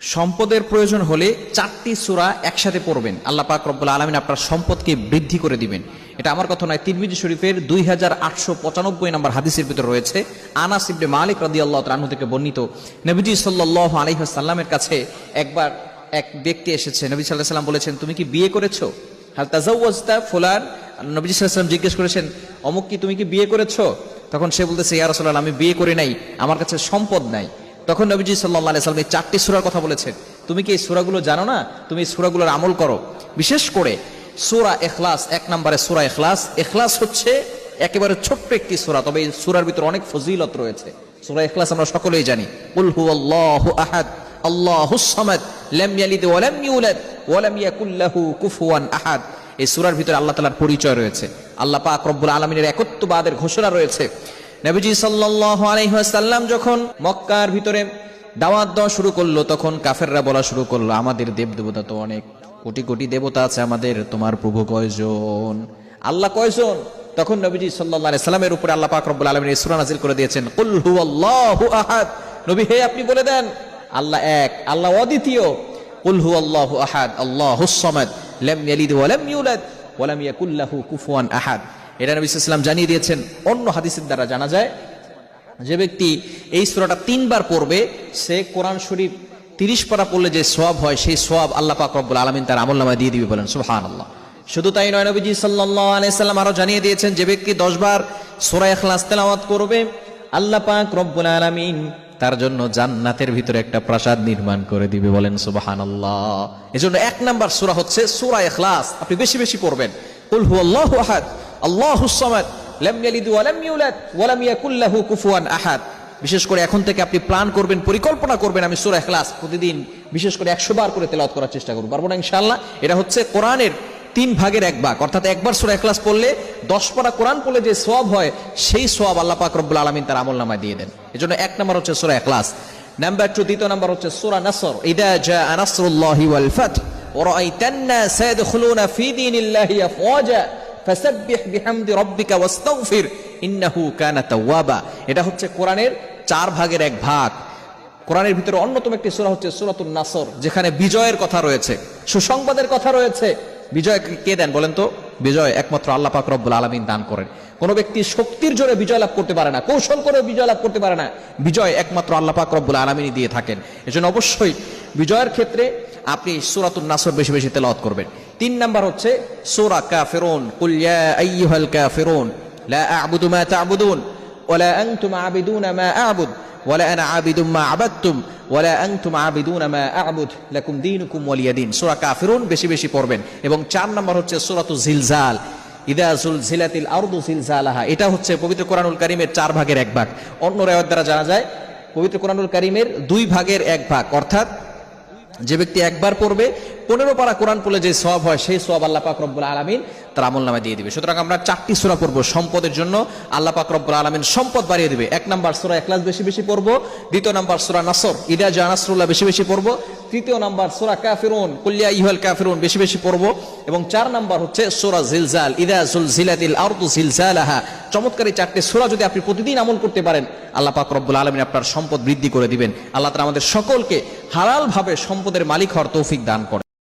সম্পদের প্রয়োজন হলে চারটি সূরা একসাথে পড়বেন। আল্লাহ পাক রব্বুল আলমিন আপনার সম্পদকে বৃদ্ধি করে দিবেন। এটা আমার কথা নয়, তিরমিজি শরীফের দুই হাজার আটশো পঁচানব্বই নম্বর হাদিসের ভিতরে রয়েছে। আনাস ইবনে মালিক রাদি আল্লাহ তালু থেকে বর্ণিত। নবীজি সাল্লাহ আলহিহাসাল্লামের কাছে একবার এক ব্যক্তি এসেছে। নবী সাল্লাহ সাল্লাম বলেছেন, তুমি কি বিয়ে করেছ? হাল তাজাউজতা ফুলান? নবী সাল্লাম জিজ্ঞেস করেছেন, অমুক কি তুমি কি বিয়ে করেছ? তখন সে বলতেছে, ইয়া রাসূলুল্লাহ, আমি বিয়ে করি নাই, আমার কাছে সম্পদ নাই। তখন নবীজি সাল্লাহ সাল্লাম এই চারটি সুরার কথা বলেছেন। তুমি কি এই সুরাগুলো জানো না? তুমি এই সুরাগুলোর আমল করো। বিশেষ করে সুরা এখলাস এক নম্বরে সুরা এখলাস এখলাস হচ্ছে একেবারে ছোট্ট একটি সুরা, তবে এই সুরার ভিতরে অনেক ফজিলত রয়েছে। সুরা এখলাস আমরা সকলেই জানি। উল হু আল্লাহু আহাদ, আল্লাহুস সামাদ, লাম ইয়ালিদ ওয়া লাম ইউলাদ, ওয়া লাম ইয়াকুল লাহু কুফুয়ান আহাদ। এই সুরার ভিতরে আল্লাহ তাআলার পরিচয় রয়েছে। আল্লাহ পাক রব্বুল আলামিনের একত্ববাদের ঘোষণা রয়েছে। নবীজি সাল্লাল্লাহু আলাইহি ওয়াসাল্লাম যখন মক্কার ভিতরে দাওয়াত দেওয়া শুরু করল, তখন কাফেররা বলা শুরু করল, আমাদের দেব দেবতা তো অনেক, কোটি কোটি দেবতা আছে আমাদের, তোমার প্রভু কয়জন? আল্লাহ কয়জন? তখন নবীজি আলাইহি সাল্লামের উপরে আল্লাহ পাক রব্বুল আলামিন এই সূরা নাযিল করে দিয়েছেন, কুল হুয়াল্লাহু আহাদ। নবী, হে আপনি বলে দেন। আল্লাহ এক, আল্লাহ অদ্বিতীয়, কুল হুয়াল্লাহু আহাদ আল্লাহুস সামাদ, লাম ইয়ালিদ ওয়া ইউলাদ, ওয়া ইয়াকুল লাহু কুফুয়ান আহাদ। এটা নবী সাল্লাম জানিয়ে দিয়েছেন। অন্য হাদিসের দ্বারা জানা যায়, যে ব্যক্তি এই সূরাটা তিনবার পড়বে, সে কোরআন শরীফ তিরিশ পারা পড়লে যে সোয়াব হয়, সেই সোয়াব আল্লাহ পাক রব্বুল আলমিন তার আমল নামায় দিয়ে দিবে বলেন সুহান আল্লাহ শুধু তাই নয়, নবীজি সাল্লাহ আলাইসাল্লাম আরও জানিয়ে দিয়েছেন যে ব্যক্তি দশবার সোরা এখলাস তেলাওয়াত করবে, আল্লাহ পাক রব্বুল আলমিন তার জন্য জান্নাতের ভিতরে একটা প্রাসাদ নির্মাণ করে দিবে বলেন সুবাহান আল্লাহ এজন্য এক নাম্বার সূরা হচ্ছে সূরা এখলাস আপনি বেশি বেশি পড়বেন। আহাদ। বিশেষ করে এখন থেকে আপনি প্ল্যান করবেন, পরিকল্পনা করবেন, আমি সুরা এখলাস প্রতিদিন বিশেষ করে একশো বার করে তেলাত করার চেষ্টা করব। পারব না ইনশাল্লাহ এটা হচ্ছে কোরআনের তিন ভাগের এক ভাগ। অর্থাৎ একবার সুরা এখলাস পড়লে দশ পারা কোরআন পড়লে যে সব হয়, সেই সব আল্লাহ পাক রব্বুল আলমিন তার আমল নামায় দিয়ে দেন। এজন্য এক নম্বর হচ্ছে সুরা এখলাস নাম্বার টু দ্বিতীয় নাম্বার হচ্ছে সুরা নাসর। ইদা জা আনাসরুল্লাহি ওয়াল ফাত ওয়া রাআইতান নাস ফি দীনিল্লাহি আফওয়াজা। ফাসাব্বিহ বিহামদি রব্বিকা ওয়াস্তাগফির, ইন্নাহু কানা তাওয়াবা। এটা হচ্ছে কোরআনের চার ভাগের এক ভাগ। কোরআনের ভিতরে অন্যতম একটি সূরা হচ্ছে সূরাতুন নাসর, যেখানে বিজয়ের কথা রয়েছে। সুসংবাদের কথা রয়েছে। বিজয় কে দেন বলেন তো? বিজয় একমাত্র আল্লাহ পাক রব্বুল আলমিন দান করেন। কোনো ব্যক্তি শক্তির জোরে বিজয় লাভ করতে পারে না, কৌশল করে বিজয় লাভ করতে পারে না। বিজয় একমাত্র আল্লাহ পাক রব্বুল আলমিনই দিয়ে থাকেন। এজন্য অবশ্যই বিজয়ের ক্ষেত্রে আপনি সুরাতুল নাসর বেশি বেশি তেলাওয়াত করবেন। তিন নাম্বার হচ্ছে, সূরা কাফিরুন, কুল ইয়া আইয়ুহাল কাফিরুন, লা আ'বুদু আ'বুদ বেশি বেশি পড়বেন। এবং চার নাম্বার হচ্ছে এটা হচ্ছে পবিত্র কোরআনুল কারীমের চার ভাগের এক ভাগ। অন্য রায়ত দ্বারা জানা যায়, পবিত্র কোরআনুল কারীমের দুই ভাগের এক ভাগ। অর্থাৎ, যে ব্যক্তি একবার পড়বে পনেরো পারা কোরআন পড়লে যে সব হয়, সেই সব আল্লাহ পাক রব্বুল আলমিন তার আমল নামে দিয়ে দিবে। সুতরাং আমরা চারটি সুরা পড়ব সম্পদের জন্য। আল্লাহ পাক রব্বুল আলমিন সম্পদ বাড়িয়ে দিবে। এক নাম্বার সুরা একলাস বেশি বেশি পড়ব। দ্বিতীয় নাম্বার সুরা নাসর, ইদা জানাসরুল্লাহ বেশি বেশি পড়ব। তৃতীয় নাম্বার সুরা কাফিরুন কুল্লিয়া ইহল কাফিরুন বেশি বেশি পড়ব। এবং চার নাম্বার হচ্ছে সুরা জিলজাল, ইদা জুল জিলাতিল আরদু জিলজালাহা। চমৎকারী চারটি সুরা যদি আপনি প্রতিদিন আমল করতে পারেন, আল্লাহ পাক রব্বুল আলমিন আপনার সম্পদ বৃদ্ধি করে দিবেন। আল্লাহ তালা আমাদের সকলকে হালাল ভাবে সম্পদের মালিক হওয়ার তৌফিক দান করে